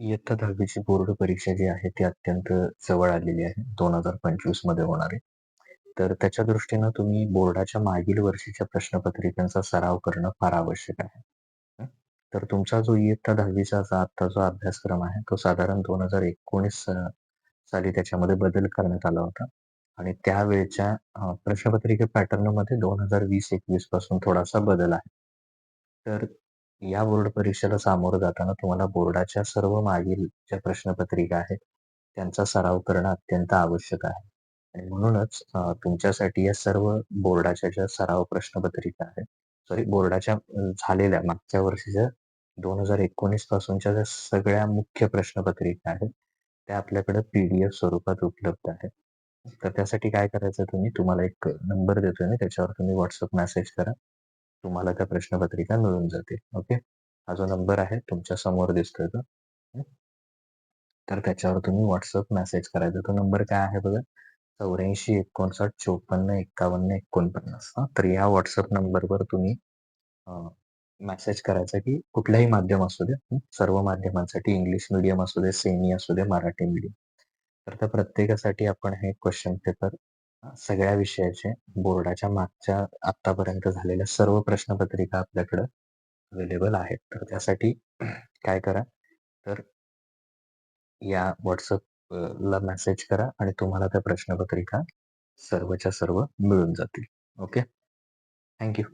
इयत्ता 10वी ची बोर्ड परीक्षा जी आहे ती अत्यंत जवळ आलेली आहे 2025 मध्ये होणार आहे. तर त्याच्या दृष्टीनं तुम्ही बोर्डाच्या मागील वर्षीच्या प्रश्नपत्रिकांचा सराव करणं फार आवश्यक आहे. हं. तर तुमचा जो इयत्ता 10वी चा आता जो अभ्यासक्रम आहे तो साधारण 2019 अ, साली त्याच्यामध्ये बदल करण्यात आला होता आणि त्यावेळच्या अ, प्रश्नपत्रिका पॅटर्नमध्ये 2020-21 पासून थोडासा बदल आहे. तर या बोर्ड परीक्षेला सामोरं जाताना तुम्हाला बोर्डाच्या सर्व मागील ज्या प्रश्नपत्रिका आहेत, त्यांचा सराव करणं अत्यंत आवश्यक आहे. आणि म्हणूनच अ, तुमच्यासाठी या सर्व बोर्डाच्या ज्या सराव प्रश्नपत्रिका आहेत, सॉरी बोर्डाच्या अ, झालेल्या मागच्या वर्षीच्या 2019 पासूनच्या ज्या सगळ्या मुख्य प्रश्नपत्रिका आहेत, त्या आपल्याकडे पीडीएफ स्वरूपात उपलब्ध आहेत. तर त्यासाठी काय करायचं तुम्ही तुम्हाला एक नंबर देतोय मी त्याच्यावर तुम्ही WhatsApp मेसेज करा. तुम्हाला त्या प्रश्नपत्रिका मिळून जातील. ओके. हा जो नंबर आहे तुमच्यासमोर दिसतोय तो. तर त्याच्यावर तुम्ही व्हॉट्सअप मेसेज करायचा. तो नंबर काय आहे बघा चौऱ्याऐंशी एकोणसाठ चोपन्न एक्कावन्न एकोणपन्नास हा तर या व्हॉट्सअप नंबरवर तुम्ही मेसेज करायचा की कुठल्याही माध्यम असू दे. सर्व माध्यमांसाठी इंग्लिश मीडियम असू दे, सेमी असू दे, मराठी मीडियम. तर त्या प्रत्येकासाठी आपण हे क्वेश्चन पेपर सगळ्या विषयाचे बोर्डाच्या मागच्या आत्तापर्यंत झालेल्या सर्व प्रश्नपत्रिका आपल्याकडं अवेलेबल आहेत. तर त्यासाठी काय करा, तर या व्हॉट्सअपला ला मेसेज करा आणि तुम्हाला त्या प्रश्नपत्रिका सर्वच्या सर्व मिळून जातील. ओके. थँक्यू